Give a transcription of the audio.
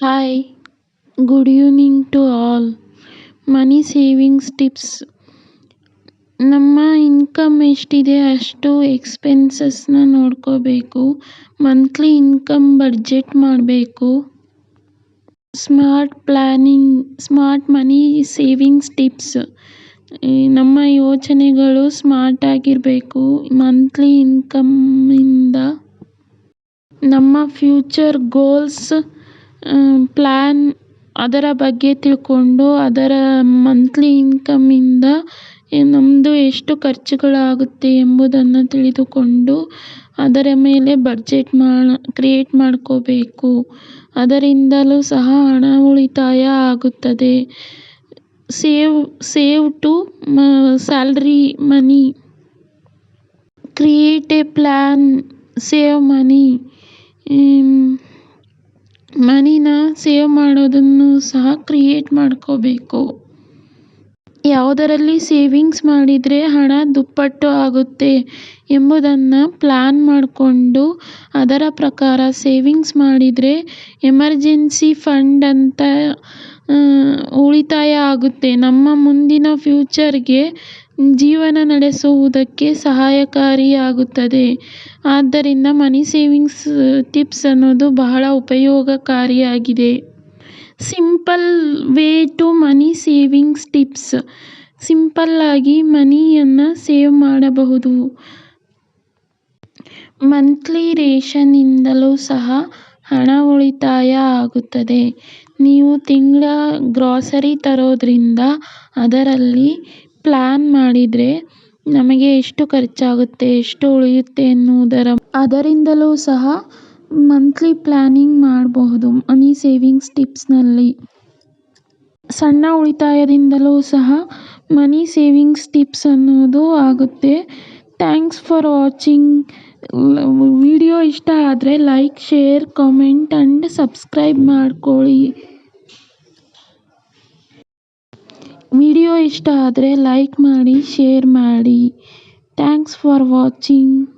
Hi good evening to all money savings tips ನಮ್ಮ income ಎಷ್ಟಿದೆ ಅಷ್ಟು ಎಕ್ಸ್ಪೆನ್ಸಸ್ನ ನೋಡ್ಕೋಬೇಕು. ಮಂತ್ಲಿ ಇನ್ಕಮ್ ಬಡ್ಜೆಟ್ ಮಾಡಬೇಕು. Smart planning smart money savings tips ನಮ್ಮ ಯೋಚನೆಗಳು ಸ್ಮಾರ್ಟ್ ಆಗಿರಬೇಕು. ಮಂತ್ಲಿ ಇನ್ಕಮ್ಮಿಂದ ನಮ್ಮ ಫ್ಯೂಚರ್ ಗೋಲ್ಸ್ ಪ್ಲ್ಯಾನ್ ಅದರ ಬಗ್ಗೆ ತಿಳ್ಕೊಂಡು ಅದರ ಮಂತ್ಲಿ ಇನ್ಕಮಿಂದ ನಮ್ಮದು ಎಷ್ಟು ಖರ್ಚುಗಳಾಗುತ್ತೆ ಎಂಬುದನ್ನು ತಿಳಿದುಕೊಂಡು ಅದರ ಮೇಲೆ ಬಜೆಟ್ ಮಾ ಕ್ರಿಯೇಟ್ ಮಾಡ್ಕೋಬೇಕು. ಅದರಿಂದಲೂ ಸಹ ಹಣ ಉಳಿತಾಯ ಆಗುತ್ತದೆ. ಸೇವ್ ಸೇವ್ ಟು, ಮ salary money create a plan save money ಮನಿನ save ಮಾಡೋದನ್ನು ಸಹ ಕ್ರಿಯೇಟ್ ಮಾಡ್ಕೋಬೇಕು. ಯಾವುದರಲ್ಲಿ ಸೇವಿಂಗ್ಸ್ ಮಾಡಿದರೆ ಹಣ ದುಪ್ಪಟ್ಟು ಆಗುತ್ತೆ ಎಂಬುದನ್ನು ಪ್ಲ್ಯಾನ್ ಮಾಡಿಕೊಂಡು ಅದರ ಪ್ರಕಾರ ಸೇವಿಂಗ್ಸ್ ಮಾಡಿದರೆ ಎಮರ್ಜೆನ್ಸಿ ಫಂಡ್ ಅಂತ ಉಳಿತಾಯ ಆಗುತ್ತೆ. ನಮ್ಮ ಮುಂದಿನ ಫ್ಯೂಚರ್ಗೆ ಜೀವನ ನಡೆಸುವುದಕ್ಕೆ ಸಹಾಯಕಾರಿಯಾಗುತ್ತದೆ. ಆದ್ದರಿಂದ ಮನಿ ಸೇವಿಂಗ್ಸ್ ಟಿಪ್ಸ್ ಅನ್ನೋದು ಬಹಳ ಉಪಯೋಗಕಾರಿಯಾಗಿದೆ. Simple way to money savings tips. ಸಿಂಪಲ್ಲಾಗಿ ಮನಿಯನ್ನು ಸೇವ್ ಮಾಡಬಹುದು. ಮಂತ್ಲಿ ರೇಷನ್ನಿಂದಲೂ ಸಹ ಹಣ ಉಳಿತಾಯ ಆಗುತ್ತದೆ. ನೀವು ತಿಂಗಳ ಗ್ರಾಸರಿ ತರೋದ್ರಿಂದ ಅದರಲ್ಲಿ ಪ್ಲ್ಯಾನ್ ಮಾಡಿದ್ರೆ ನಮಗೆ ಎಷ್ಟು ಖರ್ಚಾಗುತ್ತೆ, ಎಷ್ಟು ಉಳಿಯುತ್ತೆ ಎನ್ನುವುದರ ಅದರಿಂದಲೂ ಸಹ ಮಂತ್ಲಿ ಪ್ಲಾನಿಂಗ್ ಮಾಡಬಹುದು ಮನಿ ಸೇವಿಂಗ್ಸ್ ಟಿಪ್ಸ್ನಲ್ಲಿ ಸಣ್ಣ ಉಳಿತಾಯದಿಂದಲೂ ಸಹ ಮನಿ ಸೇವಿಂಗ್ಸ್ ಟಿಪ್ಸ್ ಅನ್ನೋದು ಆಗುತ್ತೆ. ಥ್ಯಾಂಕ್ಸ್ ಫಾರ್ ವಾಚಿಂಗ್ ವಿಡಿಯೋ ಇಷ್ಟ ಆದರೆ like share comment and subscribe ಮಾಡ್ಕೊಳ್ಳಿ. ಇಷ್ಟ ಆದರೆ ಲೈಕ್ ಮಾಡಿ ಶೇರ್ ಮಾಡಿ. Thanks for watching